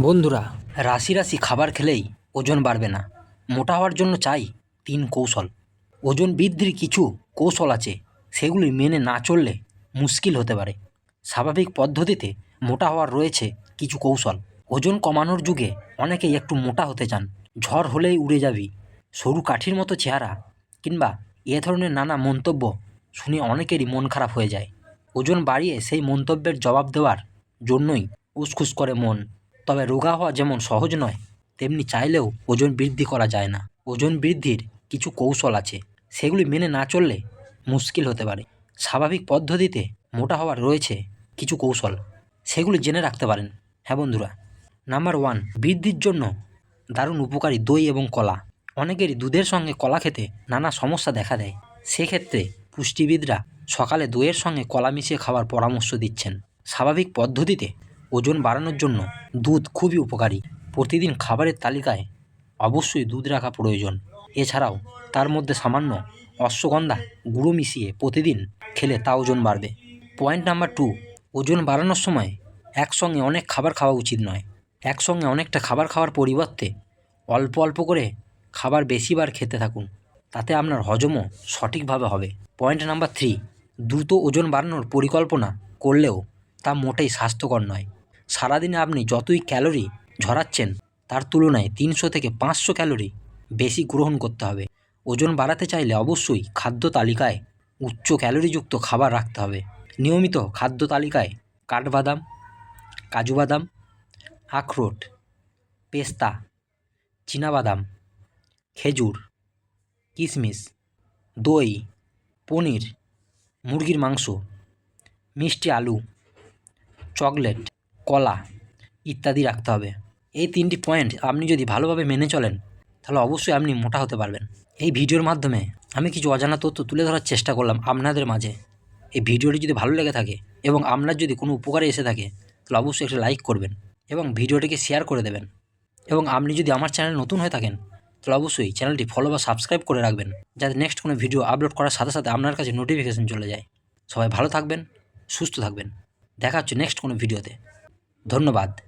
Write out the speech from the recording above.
বন্ধুরা, রাশি রাশি খাবার খেলেই ওজন বাড়বে না। মোটা হওয়ার জন্য চাই তিন কৌশল। ওজন বৃদ্ধির কিছু কৌশল আছে, সেগুলি মেনে না চললে মুশকিল হতে পারে। স্বাভাবিক পদ্ধতিতে মোটা হওয়ার রয়েছে কিছু কৌশল। ওজন কমানোর যুগে অনেকেই একটু মোটা হতে চান। ঝড় হলেই উড়ে যাবি। সরু কাঠির মতো চেহারা কিংবা এ ধরনের নানা মন্তব্য শুনে অনেকেরই মন খারাপ হয়ে যায়। ওজন বাড়িয়ে সেই মন্তব্যের জবাব দেওয়ার জন্যই উসখুস করে মন। তবে রোগা হওয়া যেমন সহজ নয়, তেমনি চাইলেও ওজন বৃদ্ধি করা যায় না। ওজন বৃদ্ধির কিছু কৌশল আছে। সেগুলি মেনে না চললে মুশকিল হতে পারে। স্বাভাবিক পদ্ধতিতে মোটা হওয়ার রয়েছে কিছু কৌশল। সেগুলি জেনে রাখতে পারেন। হ্যাঁ বন্ধুরা, নাম্বার ওয়ান, বৃদ্ধির জন্য দারুণ উপকারী দই এবং কলা। অনেকেরই দুধের সঙ্গে কলা খেতে নানা সমস্যা দেখা দেয়। সেক্ষেত্রে পুষ্টিবিদরা সকালে দইয়ের সঙ্গে কলা মিশিয়ে খাওয়ার পরামর্শ দিচ্ছেন। স্বাভাবিক পদ্ধতিতে ওজন বাড়ানোর জন্য দুধ খুবই উপকারী। প্রতিদিন খাবারের তালিকায় অবশ্যই দুধ রাখা প্রয়োজন। এছাড়াও তার মধ্যে সামান্য অশ্বগন্ধা গুঁড়ো মিশিয়ে প্রতিদিন খেলে তা ওজন বাড়বে। পয়েন্ট নাম্বার টু, ওজন বাড়ানোর সময় একসঙ্গে অনেক খাবার খাওয়া উচিত নয়। একসঙ্গে অনেকটা খাবার খাওয়ার পরিবর্তে অল্প অল্প করে খাবার বেশিবার খেতে থাকুন। তাতে আপনার হজমও সঠিকভাবে হবে। পয়েন্ট নাম্বার থ্রি, দ্রুত ওজন বাড়ানোর পরিকল্পনা করলেও তা মোটেই স্বাস্থ্যকর নয়। সারাদিনে আপনি যতই ক্যালোরি ঝরাচ্ছেন, তার তুলনায় তিনশো থেকে পাঁচশো ক্যালোরি বেশি গ্রহণ করতে হবে। ওজন বাড়াতে চাইলে অবশ্যই খাদ্য তালিকায় উচ্চ ক্যালোরিযুক্ত খাবার রাখতে হবে। নিয়মিত খাদ্য তালিকায় কাঠবাদাম কাজু বাদাম আখরোট, পেস্তা, চীনাবাদাম, খেজুর কিশমিশ দই, পনির, মুরগির মাংস, মিষ্টি আলু, চকলেট কলা ইত্যাদি রাখতে হবে। এই তিনটি পয়েন্ট আপনি যদি ভালোভাবে মেনে চলেন, তাহলে অবশ্যই আপনি মোটা হতে পারবেন। এই ভিডিওর মাধ্যমে আমি কিছু অজানা তথ্য তুলে ধরার চেষ্টা করলাম আপনাদের মাঝে। এই ভিডিওটি যদি ভালো লেগে থাকে এবং আপনার যদি কোনো উপকারে এসে থাকে, তাহলে অবশ্যই একটা লাইক করবেন এবং ভিডিওটিকে শেয়ার করে দেবেন। এবং আপনি যদি আমার চ্যানেল নতুন হয়ে থাকেন, তাহলে অবশ্যই চ্যানেলটি ফলো বা সাবস্ক্রাইব করে রাখবেন। যাতে নেক্সট কোনো ভিডিও আপলোড করার সাথে সাথে আপনার কাছে নোটিফিকেশন চলে যায়। সবাই ভালো থাকবেন, সুস্থ থাকবেন। দেখা হচ্ছে নেক্সট কোনো ভিডিওতে ধন্যবাদ।